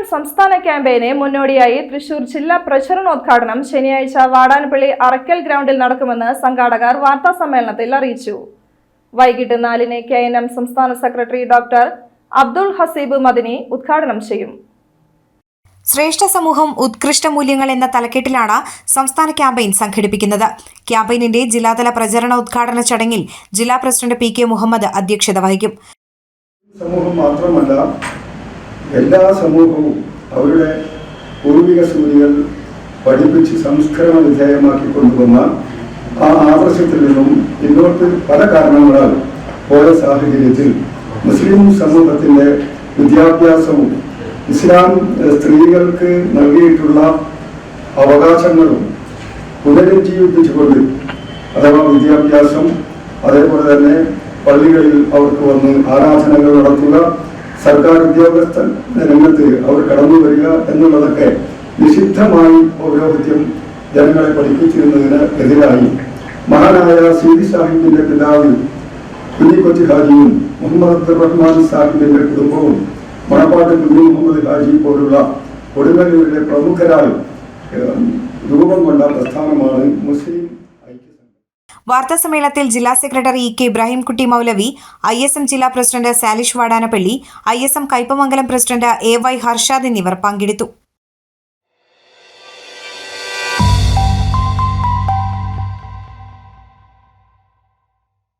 M സംസ്ഥാന ക്യാമ്പയിന് മുന്നോടിയായി തൃശൂർ ജില്ലാ പ്രചരണോദ്ഘാടനം ശനിയാഴ്ച വാടാനപ്പള്ളി അറക്കൽ ഗ്രൗണ്ടിൽ നടക്കുമെന്ന് സംഘാടകർ വാർത്താ സമ്മേളനത്തിൽ അറിയിച്ചു. വൈകിട്ട് നാലിന് കെ എൻ എം സംസ്ഥാന സെക്രട്ടറി ഡോക്ടർ അബ്ദുൾ ഹസീബ് മദിനി ഉദ്ഘാടനം ചെയ്യും. ശ്രേഷ്ഠ സമൂഹം ഉത്കൃഷ്ട മൂല്യങ്ങൾ എന്ന തലക്കെട്ടിലാണ് സംസ്ഥാന ക്യാമ്പയിൻ സംഘടിപ്പിക്കുന്നത്. ക്യാമ്പയിനിന്റെ ജില്ലാതല പ്രചരണ ഉദ്ഘാടന ചടങ്ങിൽ ജില്ലാ പ്രസിഡന്റ് പി കെ മുഹമ്മദ് അധ്യക്ഷത വഹിക്കും. സമൂഹം മാത്രമല്ല എല്ലാ സമൂഹവും അവരുടെ പൂർവിക സൂര്യകൾ പഠിപ്പിച്ച് സംസ്കരണ വിധേയമാക്കി കൊണ്ടുവന്ന ആ ആദർശത്തിൽ നിന്നും ഇന്നോട്ട് പല കാരണങ്ങളാൽ പോയ സാഹചര്യത്തിൽ മുസ്ലിം സമൂഹത്തിന്റെ വിദ്യാഭ്യാസവും ഇസ്ലാം സ്ത്രീകൾക്ക് നൽകിയിട്ടുള്ള അവകാശങ്ങളും പുനരുജ്ജീവിപ്പിച്ചുകൊണ്ട് അഥവാ വിദ്യാഭ്യാസം അതേപോലെ തന്നെ പള്ളികളിൽ അവർക്ക് വന്ന് ആരാധനകൾ നടത്തുക സർക്കാർ ഉദ്യോഗസ്ഥ രംഗത്ത് അവർ കടന്നു വരിക എന്നുള്ളതൊക്കെ നിഷിദ്ധമായി പൗരോഹിത്യം ജനങ്ങളെ പഠിപ്പിച്ചിരുന്നതിന് എതിരായി. മഹാനായ സീതി സാഹിബിന്റെ പിതാവ് കുഞ്ഞിക്കൊച്ചി ഹാജിയും മുഹമ്മദ് അബ്ദുറഹ്മാൻ സാഹിബിന്റെ കുടുംബവും മണപ്പാട്ട് കുഞ്ഞു മുഹമ്മദ് ഹാജി പോലുള്ള കൊടുങ്ങല്ലൂരിലെ പ്രമുഖരാൽ രൂപം കൊണ്ട പ്രസ്ഥാനമാണ് മുസ്ലിം ഐക്യസംഘം. വാർത്താ സമ്മേളനത്തിൽ ജില്ലാ secretary E K Ibrahimkutty Moulavi I S M ജില്ലാ president Salish Vadanappally I S M Kaipamangalam president A Y Harshad എന്നിവർ പങ്കെടുത്തു.